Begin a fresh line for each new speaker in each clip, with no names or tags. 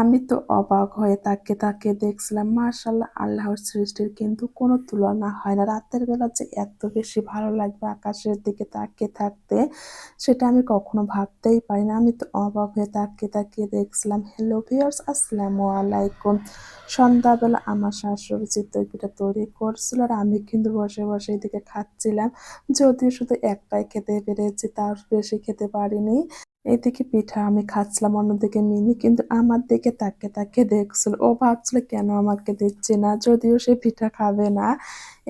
আমি তো অবাক হয়ে তাকে তাকে দেখছিলাম। মার্শাল্লাহ আল্লাহর সৃষ্টির কিন্তু কোনো তুলনা হয় না। রাতের বেলা যে এত বেশি ভালো লাগবে আকাশের দিকে তাকিয়ে থাকতে, সেটা আমি কখনো ভাবতেই পারি না। আমি তো অবাক হয়ে তাকিয়ে তাকিয়ে দেখছিলাম। হ্যালো ভিয়ার্স আসসালামু আলাইকুম। সন্ধ্যাবেলা আমার শাশুড়ি চিতই তৈরি করছিল আর আমি কিন্তু বসে বসে এদিকে খাচ্ছিলাম। যদিও শুধু একটাই খেতে পেরেছি, তার বেশি খেতে পারিনি। এদিকে পিঠা আমি খাচ্ছিলাম, অন্যদিকে মিনি কিন্তু আমার দিকে তাকে তাকে দেখছিল। ও ভাবছিল, কেন আমাকে দিচ্ছে না? যদিও সে পিঠা খাবে না।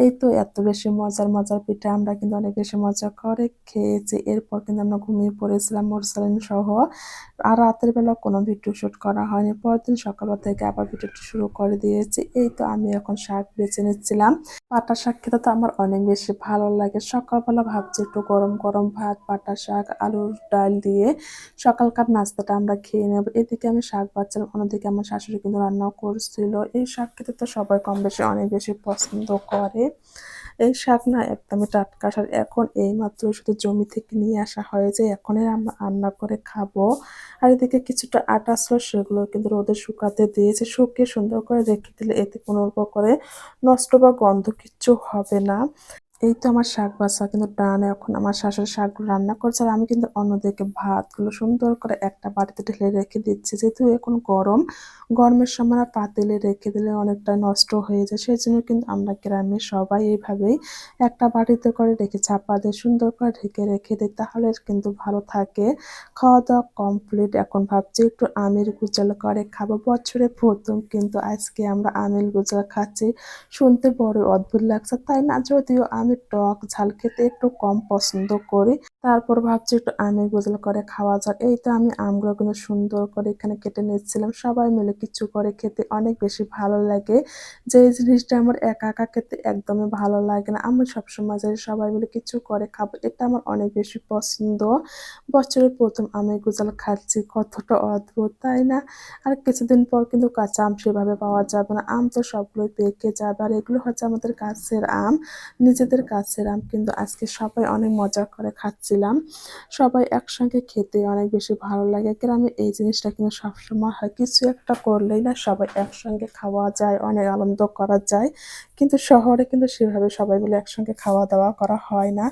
এই তো এত বেশি মজার মজার পিঠা আমরা কিন্তু অনেক বেশি মজা করে খেয়েছি। এরপর কিন্তু আমরা ঘুমিয়ে পড়েছিলাম মোরসালিন সহ। আর রাতের বেলা কোনো ভিডিও শ্যুট করা হয়নি। পরদিন সকালবেলা থেকে আবার ভিডিওটি শুরু করে দিয়েছি। এই তো আমি এখন শাক বেছে নিচ্ছিলাম। পাটা শাক খেতে তো আমার অনেক বেশি ভালো লাগে। সকালবেলা ভাবছি একটু গরম গরম ভাত, পাটা শাক, আলুর ডাল দিয়ে সকালকার নাস্তাটা আমরা খেয়ে নেব। এদিকে আমি শাক বাচ্চালাম অন্যদিকে আমার শাশুড়ি কিন্তু রান্নাও করছিল। এই শাক খেতে তো সবাই কম বেশি অনেক বেশি পছন্দ করে। এই শাক না একদমই টাটকা শাক। এখন এই মাত্র শুধু জমি থেকে নিয়ে আসা হয়েছে। এখনই আমরা রান্না করে খাব। আর এদিকে কিছুটা আটা ছিল সেগুলো কিন্তু রোদে শুকাতে দিয়েছে। শুকিয়ে সুন্দর করে রেখে দিলে এতে কোনো করে নষ্ট বা গন্ধ কিচ্ছু হবে না। এই তো আমার শাক বাসা কিন্তু ডানে এখন আমার শাশুড়ি শাকগুলো রান্না করছে আর আমি কিন্তু অন্যদিকে ভাতগুলো সুন্দর করে একটা বাটিতে ঢেলে রেখে দিচ্ছি। যেহেতু এখন গরম গরমের সময় পাতিলে রেখে দিলে অনেকটা নষ্ট হয়ে যায়। সেই জন্য কিন্তু আমরা গ্রামে সবাই এইভাবেই একটা বাটিতে করে রেখে চাপা দিয়ে সুন্দর করে ঢেকে রেখে দিই, তাহলে কিন্তু ভালো থাকে। খাওয়া দাওয়া কমপ্লিট এখন ভাবছি একটু আমের গুজাল করে খাব। বছরে প্রথম কিন্তু আজকে আমরা আমের গুজাল খাচ্ছি। শুনতে বড় অদ্ভুত লাগছে। তাই না? যদিও আমি টক ঝাল খেতে একটু কম পছন্দ করি। তারপর ভাবছি একটু আমের গুজল করে খাওয়া যাক। এই তো আমি আমগুলো কিন্তু সুন্দর করে এখানে কেটে নিচ্ছিলাম। সবাই মিলে কিছু করে খেতে অনেক বেশি ভালো লাগে। যে জিনিসটা আমার একা একা খেতে একদমই ভালো লাগে না। আমি সবসময় যাই সবাই মিলে কিছু করে খাব, এটা আমার অনেক বেশি পছন্দ। বছরের প্রথম আমের গুজাল খাচ্ছি, কতটা অদ্ভুত, তাই না? আর কিছুদিন পর কিন্তু কাঁচা আম সেভাবে পাওয়া যাবে না। আম তো সবগুলোই পেকে যাবে আর এগুলো হচ্ছে আমাদের গাছের আম, নিজেদের গাছের আম কিন্তু আজকে সবাই অনেক মজা করে খাচ্ছিলাম। সবাই একসঙ্গে খেতে অনেক বেশি ভালো লাগে। গ্রামে এই জিনিসটা কিন্তু সবসময় হয়। কিছু একটা করলেই না সবাই একসঙ্গে খাওয়া যায়, অনেক আনন্দ করা যায়। কিন্তু শহরে কিন্তু সেভাবে সবাই মিলে একসঙ্গে খাওয়া দাওয়া করা হয় না।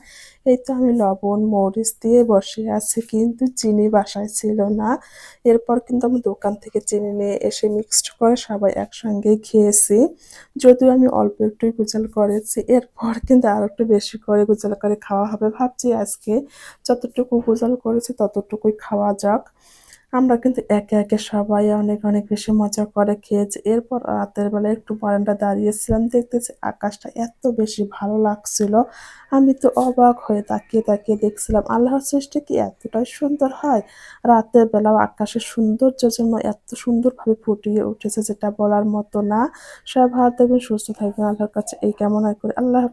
এই তো আমি লবণ, মরিচ দিয়ে বসে আছি, কিন্তু চিনি বাসায় ছিল না। এরপর কিন্তু আমি দোকান থেকে চিনি নিয়ে এসে মিক্সড করে সবাই একসঙ্গে খেয়েছি। যদিও আমি অল্প একটুই গুজাল করেছি, এরপর কিন্তু আর একটু বেশি করে গুজাল করে খাওয়া হবে ভাবছি আজকে। যতটুকু গুজাল করেছি ততটুকুই খাওয়া যাক। আমরা কিন্তু একে একে সবাই অনেক অনেক বেশি মজা করে খেয়েছি। এরপর রাতের বেলা একটু বারান্দা দাঁড়িয়েছিলাম, দেখতেছি আকাশটা এত বেশি ভালো লাগছিল। আমি তো অবাক হয়ে তাকিয়ে তাকিয়ে দেখছিলাম, আল্লাহর সৃষ্টি কি এতটাই সুন্দর হয়? রাতের বেলা আকাশের সৌন্দর্য জন্য এত সুন্দরভাবে ফুটিয়ে উঠেছে, যেটা বলার মতো না। সব ভালো থাকবেন, সুস্থ থাকবেন। আল্লাহর কাছে এই কেমন করে। আল্লাহ